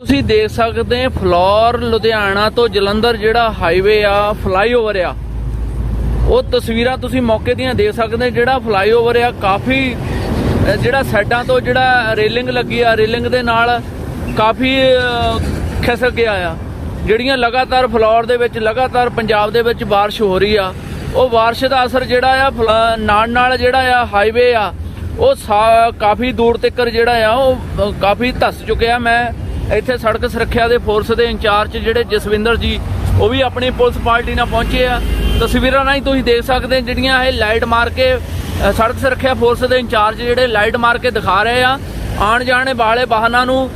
ਤੁਸੀਂ ਦੇਖ ਸਕਦੇ ਹੋ ਫਲੋਰ ਲੁਧਿਆਣਾ ਤੋਂ ਜਲੰਧਰ ਜਿਹੜਾ ਹਾਈਵੇ ਆ ਫਲਾਈਓਵਰ ਆ। ਉਹ ਤਸਵੀਰਾਂ ਤੁਸੀਂ ਮੌਕੇ ਦੀਆਂ ਦੇਖ ਸਕਦੇ ਜਿਹੜਾ ਫਲਾਈਓਵਰ ਆ, ਕਾਫੀ ਜਿਹੜਾ ਸਾਈਡਾਂ ਤੋਂ ਜਿਹੜਾ ਰੇਲਿੰਗ ਲੱਗੀ ਆ, ਰੇਲਿੰਗ ਦੇ ਨਾਲ ਕਾਫੀ ਖਿਸਕ ਗਿਆ ਆ। ਜਿਹੜੀਆਂ ਲਗਾਤਾਰ ਫਲੋਰ ਦੇ ਵਿੱਚ, ਲਗਾਤਾਰ ਪੰਜਾਬ ਦੇ ਵਿੱਚ ਬਾਰਿਸ਼ ਹੋ ਰਹੀ ਆ, ਉਹ ਬਾਰਿਸ਼ ਦਾ ਅਸਰ ਜਿਹੜਾ ਆ, ਫਲਾ- ਨਾਲ ਨਾਲ ਜਿਹੜਾ ਆ ਹਾਈਵੇ ਆ, ਉਹ ਸਾ- ਕਾਫੀ ਦੂਰ ਤੱਕ ਜਿਹੜਾ ਆ, ਉਹ ਕਾਫੀ ਧੱਸ ਚੁੱਕਿਆ। ਮੈਂ ਇੱਥੇ ਸੜਕ ਸੁਰੱਖਿਆ ਦੇ ਫੋਰਸ ਦੇ ਇੰਚਾਰਜ ਜਿਹੜੇ ਜਸਵਿੰਦਰ ਜੀ, ਉਹ ਵੀ ਆਪਣੀ ਪੁਲਿਸ ਪਾਰਟੀ ਨਾਲ ਪਹੁੰਚੇ ਆ। ਤਸਵੀਰਾਂ ਨਾਲ ਹੀ ਤੁਸੀਂ ਦੇਖ ਸਕਦੇ ਜਿਹੜੀਆਂ ਇਹ ਲਾਈਟ ਮਾਰ ਕੇ ਸੜਕ ਸੁਰੱਖਿਆ ਫੋਰਸ ਦੇ ਇੰਚਾਰਜ ਜਿਹੜੇ ਲਾਈਟ ਮਾਰ ਕੇ ਦਿਖਾ ਰਹੇ ਆ। ਆਣ ਜਾਣੇ ਵਾਲੇ ਵਾਹਨਾਂ ਨੂੰ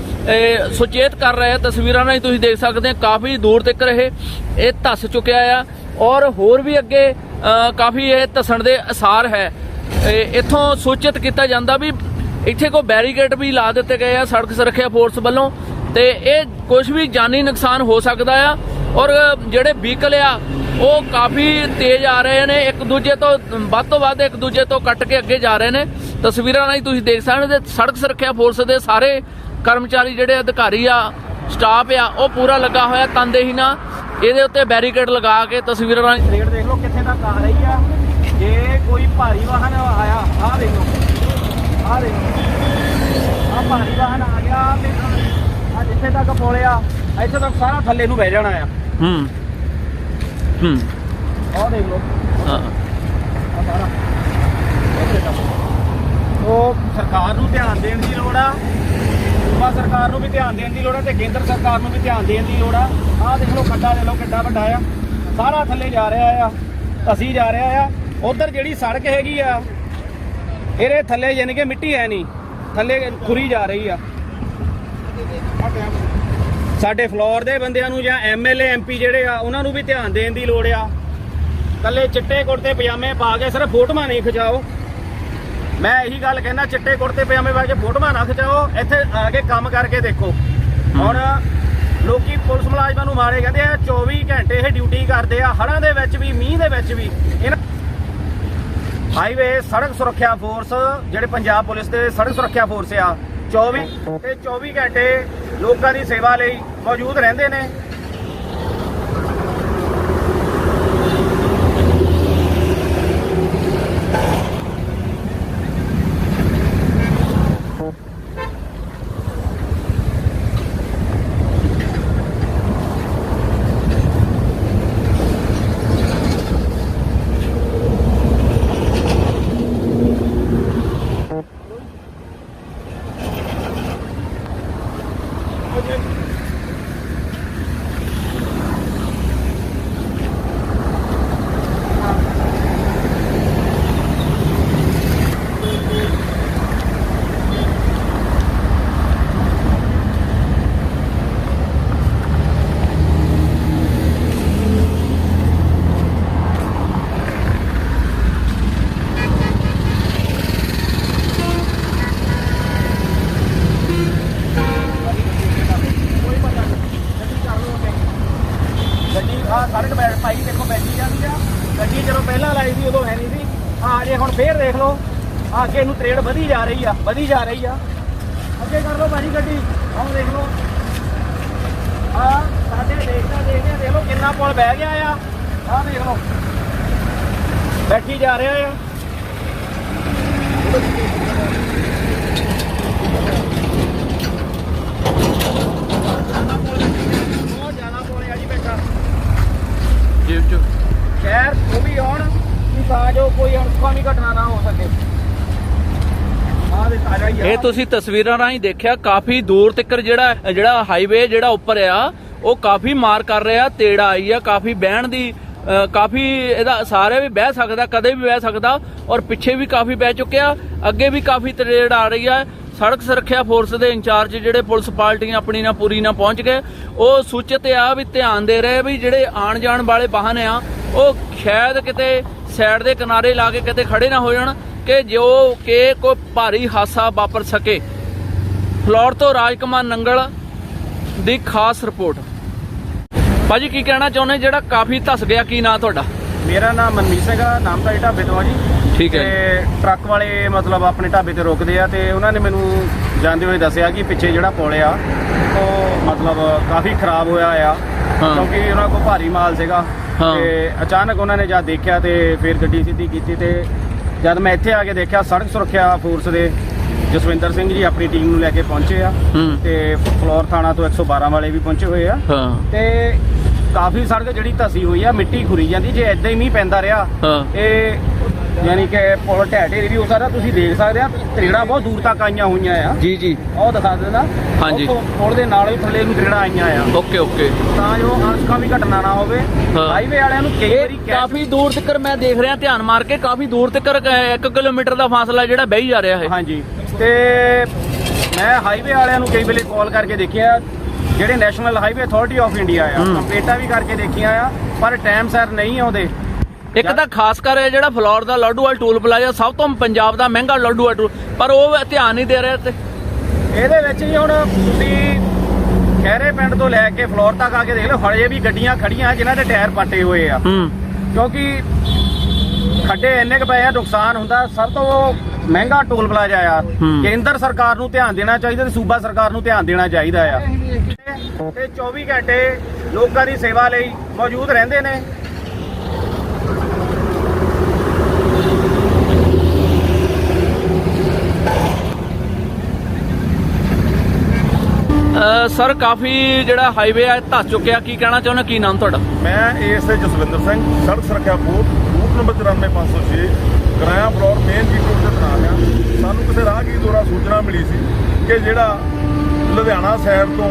ਸੁਚੇਤ ਕਰ ਰਹੇ ਆ। ਤਸਵੀਰਾਂ ਨਾਲ ਹੀ ਤੁਸੀਂ ਦੇਖ ਸਕਦੇ ਕਾਫੀ ਦੂਰ ਤੱਕ ਇਹ ਇਹ ਧੱਸ ਚੁੱਕਿਆ ਆ। ਔਰ ਹੋਰ ਵੀ ਅੱਗੇ ਕਾਫੀ ਇਹ ਧਸਣ ਦੇ ਅਸਾਰ ਹੈ। ਇੱਥੋਂ ਸੂਚਿਤ ਕੀਤਾ ਜਾਂਦਾ ਵੀ ਇੱਥੇ ਕੋਈ ਬੈਰੀਕੇਡ ਵੀ ਲਾ ਦਿੱਤੇ ਗਏ ਆ ਸੜਕ ਸੁਰੱਖਿਆ ਫੋਰਸ ਵੱਲੋਂ। ਤੇ ਇਹ ਕੁਝ ਵੀ ਜਾਨੀ ਨੁਕਸਾਨ ਹੋ ਸਕਦਾ ਆ। ਔਰ ਜਿਹੜੇ ਵਹੀਕਲ ਆ, ਉਹ ਕਾਫੀ ਤੇਜ਼ ਆ ਰਹੇ ਨੇ। ਇੱਕ ਦੂਜੇ ਤੋਂ, ਵੱਧ ਤੋਂ ਵੱਧ ਇੱਕ ਦੂਜੇ ਤੋਂ ਕੱਟ ਕੇ ਅੱਗੇ ਜਾ ਰਹੇ ਨੇ। ਤਸਵੀਰਾਂ ਨਾਲ ਤੁਸੀਂ ਦੇਖ ਸਕਦੇ ਹੋ ਸੜਕ ਸੁਰੱਖਿਆ ਫੋਰਸ ਦੇ ਸਾਰੇ ਕਰਮਚਾਰੀ ਜਿਹੜੇ ਅਧਿਕਾਰੀ ਆ ਸਟਾਫ ਆ, ਉਹ ਪੂਰਾ ਲੱਗਾ ਹੋਇਆ ਤੰਦੇਹੀ ਨਾਲ। ਇਹਦੇ ਉੱਤੇ ਬੈਰੀਕੇਡ ਲਗਾ ਕੇ ਤਸਵੀਰਾਂ ਨਾਲ ਰੇਟ ਦੇਖ ਲਓ ਕਿੱਥੇ ਤੱਕ ਆ ਰਹੀ ਆ। ਜੇ ਕੋਈ ਭਾਰੀ ਵਾਹਨ ਆਇਆ, ਆਹ ਦੇਖ ਲਓ। ਆਹ ਦੇਖ ਭਾਰੀ ਵਾਹਨ ਆ ਗਿਆ ਤੇ ਆ ਜਿੱਥੇ ਤੱਕ ਪੋਲਿਆ ਇੱਥੇ ਤੱਕ ਸਾਰਾ ਥੱਲੇ ਨੂੰ ਬਹਿ ਜਾਣਾ ਆ। ਹੂੰ। ਹੂੰ। ਆਹ ਦੇਖ ਲਓ। ਹਾਂ। ਆਹ ਸਾਰਾ। ਇੱਥੇ ਤੱਕ ਉਹ ਸਰਕਾਰ ਨੂੰ ਧਿਆਨ ਦੇਣ ਦੀ ਲੋੜ ਆ। ਸੂਬਾ ਸਰਕਾਰ ਨੂੰ ਵੀ ਧਿਆਨ ਦੇਣ ਦੀ ਲੋੜ ਆ ਤੇ ਕੇਂਦਰ ਸਰਕਾਰ ਨੂੰ ਵੀ ਧਿਆਨ ਦੇਣ ਦੀ ਲੋੜ ਆ। ਆਹ ਦੇਖ ਲਓ ਖੱਡਾ ਦੇ ਲਓ ਕਿੱਡਾ ਵੱਡਾ ਆ। ਸਾਰਾ ਥੱਲੇ ਜਾ ਰਿਹਾ ਆ। ਅਸੀਂ ਜਾ ਰਿਹਾ ਆ। ਉਧਰ ਜਿਹੜੀ ਸੜਕ ਹੈਗੀ ਆ ਇਹਦੇ ਥੱਲੇ ਯਾਨੀ ਕਿ ਮਿੱਟੀ ਹੈ ਨਹੀਂ। ਥੱਲੇ ਖੁਰੀ ਜਾ ਰਹੀ ਆ। ਸਾਡੇ ਫਲੋਰ ਦੇ ਬੰਦਿਆਂ ਨੂੰ ਜਾਂ ਐਮਐਲਏ ਐਮਪੀ ਜਿਹੜੇ ਆ, ਉਹਨਾਂ ਨੂੰ ਵੀ ਧਿਆਨ ਦੇਣ ਦੀ ਲੋੜ ਆ। ਕੱਲੇ ਚਿੱਟੇ ਕੁੜਤੇ ਪਜਾਮੇ ਪਾ ਕੇ ਸਿਰਫ ਫੋਟੋਆਂ ਨਹੀਂ ਖਿਚਾਓ। ਮੈਂ ਇਹੀ ਗੱਲ ਕਹਿੰਦਾ ਚਿੱਟੇ ਕੁੜਤੇ ਪਜਾਮੇ ਪਾ ਕੇ ਫੋਟੋਆਂ ਨਾ ਖਿਚਾਓ, ਇੱਥੇ ਆ ਕੇ ਕੰਮ ਕਰਕੇ ਦੇਖੋ। ਹੁਣ ਲੋਕੀ ਪੁਲਿਸ ਮੁਲਾਜ਼ਮਾਂ ਨੂੰ ਮਾਰੇ ਕਹਿੰਦੇ ਆ 24 ਘੰਟੇ ਇਹ ਡਿਊਟੀ ਕਰਦੇ ਆ ਹੜਾਂ ਦੇ ਵਿੱਚ ਵੀ, ਮੀਂਹ ਦੇ ਵਿੱਚ ਵੀ। ਇਹਨਾਂ ਹਾਈਵੇ, ਸੜਕ ਸੁਰੱਖਿਆ ਫੋਰਸ, ਜਿਹੜੇ ਪੰਜਾਬ ਪੁਲਿਸ ਦੇ ਸੜਕ ਸੁਰੱਖਿਆ ਫੋਰਸ ਆ 24 ਤੇ 24 ਘੰਟੇ ਲੋਕਾਂ ਦੀ ਸੇਵਾ ਲਈ ਮੌਜੂਦ ਰਹਿੰਦੇ ਨੇ ਗੱਡੀ ਆ ਸੜਕ ਬੈਠ ਪਾਈ ਦੇਖੋ ਬੈਠੀ ਜਾਂਦੀ ਆ ਗੱਡੀ ਜਦੋਂ ਪਹਿਲਾਂ ਲਾਈ ਸੀ ਉਦੋਂ ਹੈ ਨਹੀਂ ਸੀ। ਆ ਜੇ ਹੁਣ ਫੇਰ ਦੇਖ ਲਓ ਆ ਅੱਗੇ ਨੂੰ ਤਰੇੜ ਵਧੀ ਜਾ ਰਹੀ ਆ ਵਧੀ ਜਾ ਰਹੀ ਆ। ਅੱਗੇ ਕਰ ਲਓ ਭਾਜੀ ਗੱਡੀ ਹੁਣ ਦੇਖ ਲਓ। ਆ ਸਾਡੇ ਦੇਖਦਾ ਦੇਖਦੇ ਦੇਖ ਲਓ ਕਿੰਨਾ ਪੁਲ ਬਹਿ ਗਿਆ ਆ। ਆ ਦੇਖ ਲਓ। ਬੈਠੀ ਜਾ ਰਿਹਾ ਆ। ਬਹੁਤ ਜ਼ਿਆਦਾ ਜੀ ਬੈਠਾ। ਜੇਬ ਚ। ਸ਼ਹਿਰ ਉਹ ਵੀ ਆਉਣ। ਤਾਂ ਜੋ ਕੋਈ ਅਣਸੁਖਾਵੀ ਘਟਨਾ ਨਾ ਹੋ ਸਕੇ। ਇਹ ਤੁਸੀਂ ਤਸਵੀਰਾਂ ਰਾਹੀਂ ਦੇਖਿਆ, ਕਾਫੀ ਦੂਰ ਤੱਕ ਜਿਹੜਾ ਜਿਹੜਾ ਹਾਈਵੇ ਜਿਹੜਾ ਉੱਪਰ ਆ, ਉਹ ਕਾਫੀ ਮਾਰ ਕਰ ਰਿਹਾ, ਤੇੜਾ ਆਈ ਆ, ਕਾਫੀ ਬਹਿਣ ਦੀ ਕਾਫੀ ਇਹਦਾ ਸਾਰੇ ਵੀ ਬਹਿ ਸਕਦਾ, ਕਦੇ ਵੀ ਬਹਿ ਸਕਦਾ, ਔਰ ਪਿੱਛੇ ਵੀ ਕਾਫੀ ਬਹਿ ਚੁੱਕਿਆ, ਅੱਗੇ ਵੀ ਕਾਫੀ ਤੇੜ ਆ ਰਹੀ ਆ। ਸੜਕ ਸੁਰੱਖਿਆ ਫੋਰਸ ਦੇ ਇੰਚਾਰਜ ਜਿਹੜੇ ਪੁਲਿਸ ਪਾਰਟੀਆਂ ਆਪਣੀ ਨਾਲ ਪੂਰੀ ਨਾਲ ਪਹੁੰਚ ਗਏ, ਉਹ ਸੂਚਿਤ ਆ ਵੀ ਧਿਆਨ ਦੇ ਰਹੇ ਵੀ ਜਿਹੜੇ ਆਣ ਜਾਣ ਵਾਲੇ ਵਾਹਨ ਆ, ਉਹ ਸ਼ਾਇਦ ਕਿਤੇ ਸਾਈਡ ਦੇ ਕਿਨਾਰੇ ਲਾ ਕੇ ਕਿਤੇ ਖੜੇ ਨਾ ਹੋ ਜਾਣ ਕਿ ਜੋ ਕਿ ਕੋਈ ਭਾਰੀ ਹਾਦਸਾ ਵਾਪਰ ਸਕੇ। ਫਲੋਰ ਤੋਂ ਰਾਜਕੁਮਾਰ ਨੰਗਲ ਦੀ ਖਾਸ ਰਿਪੋਰਟ। ਭਾਜੀ ਕੀ ਕਹਿਣਾ ਚਾਹੁੰਦੇ? ਜਿਹੜਾ ਕਾਫੀ ਧਸ ਗਿਆ ਕੀ ਨਾਂ ਤੁਹਾਡਾ? ਮੇਰਾ ਨਾਮ ਮਨਮੀਤ ਸਿੰਘ ਆ ਨਾਮ ਤਾਂ ਢਾਬੇ ਤੋਂ ਆ ਜੀ। ਠੀਕ ਹੈ ਤੇ ਟਰੱਕ ਵਾਲੇ ਮਤਲਬ ਆਪਣੇ ਢਾਬੇ ਤੇ ਰੁਕਦੇ ਆ ਤੇ ਉਹਨਾਂ ਨੇ ਮੈਨੂੰ ਜਾਂਦੇ ਹੋਏ ਦੱਸਿਆ ਕਿ ਪਿੱਛੇ ਜਿਹੜਾ ਪੁਲ ਆ ਉਹ ਮਤਲਬ ਕਾਫੀ ਖਰਾਬ ਹੋਇਆ ਆ। ਕਿਉਂਕਿ ਉਹਨਾਂ ਕੋਲ ਭਾਰੀ ਮਾਲ ਸੀਗਾ। ਹਾਂ। ਤੇ ਅਚਾਨਕ ਉਹਨਾਂ ਨੇ ਜਦ ਦੇਖਿਆ ਤੇ ਫਿਰ ਗੱਡੀ ਸਿੱਧੀ ਕੀਤੀ ਤੇ ਜਦ ਮੈਂ ਇੱਥੇ ਆ ਕੇ ਦੇਖਿਆ ਸੜਕ ਸੁਰੱਖਿਆ ਫੋਰਸ ਦੇ ਜਸਵਿੰਦਰ ਸਿੰਘ ਜੀ ਆਪਣੀ ਟੀਮ ਨੂੰ ਲੈ ਕੇ ਪਹੁੰਚੇ ਆ ਹੂੰ। ਤੇ ਫਲੋਰ ਥਾਣਾ ਤੋਂ 112 ਵਾਲੇ ਵੀ ਪਹੁੰਚੇ ਹੋਏ ਆ। ਹਾਂ। ਤੇ ਕਾਫੀ ਸੜਕ ਜਿਹੜੀ ਧਸੀ ਹੋਈ ਆ ਮਿੱਟੀ ਖੁਰੀ ਜਾਂਦੀ ਜੇ ਐਦਾਂ ਹੀ ਮੀਂਹ ਪੈਂਦਾ ਰਿਹਾ ਹਾਂ। ਇਹ ਯਾਨੀ ਕਿ ਪੁਲ ਢਹਿ ਢੇਰੀ ਵੀ ਹੋ ਸਕਦਾ ਤੁਸੀਂ ਦੇਖ ਸਕਦੇ ਆ ਤਰੇੜਾਂ ਬਹੁਤ ਦੂਰ ਤੱਕ ਆਈਆਂ ਹੋਈਆਂ ਆ। ਜੀ ਜੀ। ਉਹ ਦਿਖਾ ਦੇਣਾ ਹਾਂਜੀ। ਪੁਲ ਦੇ ਨਾਲ ਹੀ ਥੱਲੇ ਨੂੰ ਤਰੇੜਾਂ ਆਈਆਂ ਆ। Okay okay. ਤਾਂ ਜੋ ਅਣਸਕਾ ਵੀ ਘਟਨਾ ਨਾ ਹੋਵੇ। ਹਾਂ। ਹਾਈਵੇ ਵਾਲਿਆਂ ਨੂੰ ਕਈ ਵਾਰੀ ਇਹ ਕਾਫੀ ਦੂਰ ਤੱਕ ਮੈਂ ਦੇਖ ਰਿਹਾ ਧਿਆਨ ਮਾਰ ਕੇ ਕਾਫੀ ਦੂਰ ਤੱਕ 1 ਕਿਲੋਮੀਟਰ ਦਾ ਫਾਸਲਾ ਜਿਹੜਾ ਬਹਿ ਜਾ ਰਿਹਾ ਹੈ ਹਾਂਜੀ। ਤੇ ਮੈਂ ਹਾਈਵੇ ਵਾਲਿਆਂ ਨੂੰ ਕਈ ਵੇਲੇ ਕਾਲ ਕਰਕੇ ਦੇਖਿਆ ਜਿਹੜੇ national highway authority of India ਆ। ਕੰਪਲੇਟਾਂ ਵੀ ਕਰਕੇ ਦੇਖੀਆਂ ਆ ਪਰ ਟਾਈਮ ਸਿਰ ਨਹੀਂ ਆਉਂਦੇ। ਇੱਕ ਤਾਂ ਖਾਸ ਕਰ ਜਿਹੜਾ ਫਲੋਰ ਦਾ ਲਾਡੂਵਾਲ ਟੂਲ ਪਲਾਜ਼ਾ ਸਭ ਤੋਂ ਪੰਜਾਬ ਦਾ ਮਹਿੰਗਾ ਲਾਡੂਵਾਲ ਟੂਲ ਪਰ ਉਹ ਧਿਆਨ ਨਹੀਂ ਦੇ ਰਿਹਾ ਤੇ ਇਹਦੇ ਵਿੱਚ ਜੀ ਹੁਣ ਤੁਸੀਂ ਖਹਿਰੇ ਪਿੰਡ ਤੋਂ ਲੈ ਕੇ ਫਲੋਰ ਤੱਕ ਆ ਕੇ ਦੇਖ ਲਓ ਹਜੇ ਵੀ ਗੱਡੀਆਂ ਖੜੀਆਂ ਜਿਨ੍ਹਾਂ ਦੇ ਟਾਇਰ ਪੱਟੇ ਹੋਏ ਆ। ਕਿਉਂਕਿ ਖੱਡੇ ਇੰਨੇ ਕੁ ਪਏ ਆ ਨੁਕਸਾਨ ਹੁੰਦਾ ਸਭ ਤੋਂ ਮਹਿੰਗਾ ਟੋਲ ਪਲਾਜ਼ਾ ਆ। ਕੇਂਦਰ ਸਰਕਾਰ ਨੂੰ ਧਿਆਨ ਦੇਣਾ ਚਾਹੀਦਾ ਤੇ ਸੂਬਾ ਸਰਕਾਰ ਨੂੰ ਧਿਆਨ ਦੇਣਾ ਚਾਹੀਦਾ ਆ। ਤੇ 24 ਘੰਟੇ ਲੋਕਾਂ ਦੀ ਸੇਵਾ ਲਈ ਮੌਜੂਦ ਰਹਿੰਦੇ ਨੇ। ਸਰ, ਕਾਫੀ ਜਿਹੜਾ ਹਾਈਵੇ ਆ ਧੱਸ ਚੁੱਕਿਆ। ਕੀ ਕਹਿਣਾ ਚਾਹੁੰਦਾ ਕੀ ਨਾਮ ਤੁਹਾਡਾ? ਮੈਂ ਏਐਸਏ ਜਸਵਿੰਦਰ ਸਿੰਘ, ਸੜਕ ਸੁਰੱਖਿਆ board, booth number 94506 Goraya Phillaur main G road ਤੇ ਤਨਾਮ ਆ। ਸਾਨੂੰ ਕਿਸੇ ਰਾਹਗੀਰ ਦੁਆਰਾ ਸੂਚਨਾ ਮਿਲੀ ਸੀ ਕਿ ਜਿਹੜਾ ਲੁਧਿਆਣਾ ਸ਼ਹਿਰ ਤੋਂ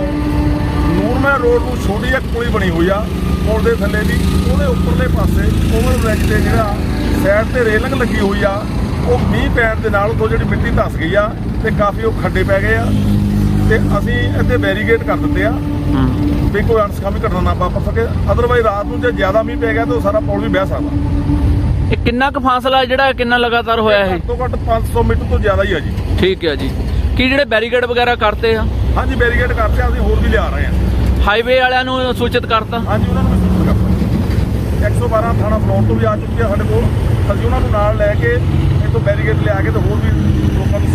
ਨੂਰਮਹਿ ਰੋਡ ਨੂੰ ਛੋਟੀ ਜਿਹੀ ਪੁਲੀ ਬਣੀ ਹੋਈ ਆ, ਪੁਲ ਦੇ ਥੱਲੇ ਦੀ, ਉਹਦੇ ਉੱਪਰਲੇ ਪਾਸੇ ਓਵਰ ਬ੍ਰਿਜ ਤੇ ਜਿਹੜਾ ਸਾਈਡ ਤੇ ਰੇਲਿੰਗ ਲੱਗੀ ਹੋਈ ਆ, ਉਹ ਮੀਂਹ ਪੈਣ ਦੇ ਨਾਲ ਉਹ ਜਿਹੜੀ ਮਿੱਟੀ ਧਸ ਗਈ ਆ, ਤੇ ਕਾਫੀ ਉਹ ਖੱਡੇ ਪੈ ਗਏ ਆ। ਤੇ ਅਸੀਂ ਇੱਥੇ ਬੈਰੀਗੇਟ ਕਰ ਦਿੱਤੇ ਆ। ਵੀ ਕੋਈ ਅਣਸਖਾਮੀ ਘਟਨਾ ਨਾ ਵਾਪਰ ਸਕੇ ਅਦਰਵਾਈਜ਼ ਰਾਤ ਨੂੰ ਜੇ ਜ਼ਿਆਦਾ ਮੀਂਹ ਪੈ ਗਿਆ ਤਾਂ ਉਹ ਸਾਰਾ ਪੁਲ ਵੀ ਬਹਿ ਸਕਦਾ। ਇਹ ਕਿੰਨਾ ਕੁ ਫਾਸਲਾ ਜਿਹੜਾ ਕਿੰਨਾ ਲਗਾਤਾਰ ਹੋਇਆ ਇਹ? ਘੱਟ ਤੋਂ ਘੱਟ 500 ਮੀਟਰ ਤੋਂ ਜ਼ਿਆਦਾ ਹੀ ਆ ਜੀ। ਠੀਕ ਹੈ ਜੀ। ਕੀ ਜਿਹੜੇ ਬੈਰੀਕੇਡ ਵਗੈਰਾ ਕਰਤੇ ਆ? ਹਾਂਜੀ ਬੈਰੀਗੇਟ ਕਰਦੇ ਆ ਅਸੀਂ ਹੋਰ ਵੀ ਲਿਆ ਰਹੇ ਹਾਂ ਹਾਈਵੇ ਵਾਲਿਆਂ ਨੂੰ ਸੂਚਿਤ ਕਰਤਾ? ਹਾਂਜੀ ਉਹਨਾਂ ਨੂੰ ਵੀ ਸੂਚਿਤ ਕਰਤਾ। 112 ਥਾਣਾ ਫਲੋਰ ਤੋਂ ਵੀ ਆ ਚੁੱਕੀ ਆ ਸਾਡੇ ਕੋਲ। ਅਸੀਂ ਉਹਨਾਂ ਨੂੰ ਨਾਲ ਲੈ ਕੇ ਇੱਥੋਂ ਬੈਰੀਗੇਟ ਲਿਆ ਕੇ ਤੇ ਹੋਰ ਵੀ ਲੋਕਾਂ ਨੂੰ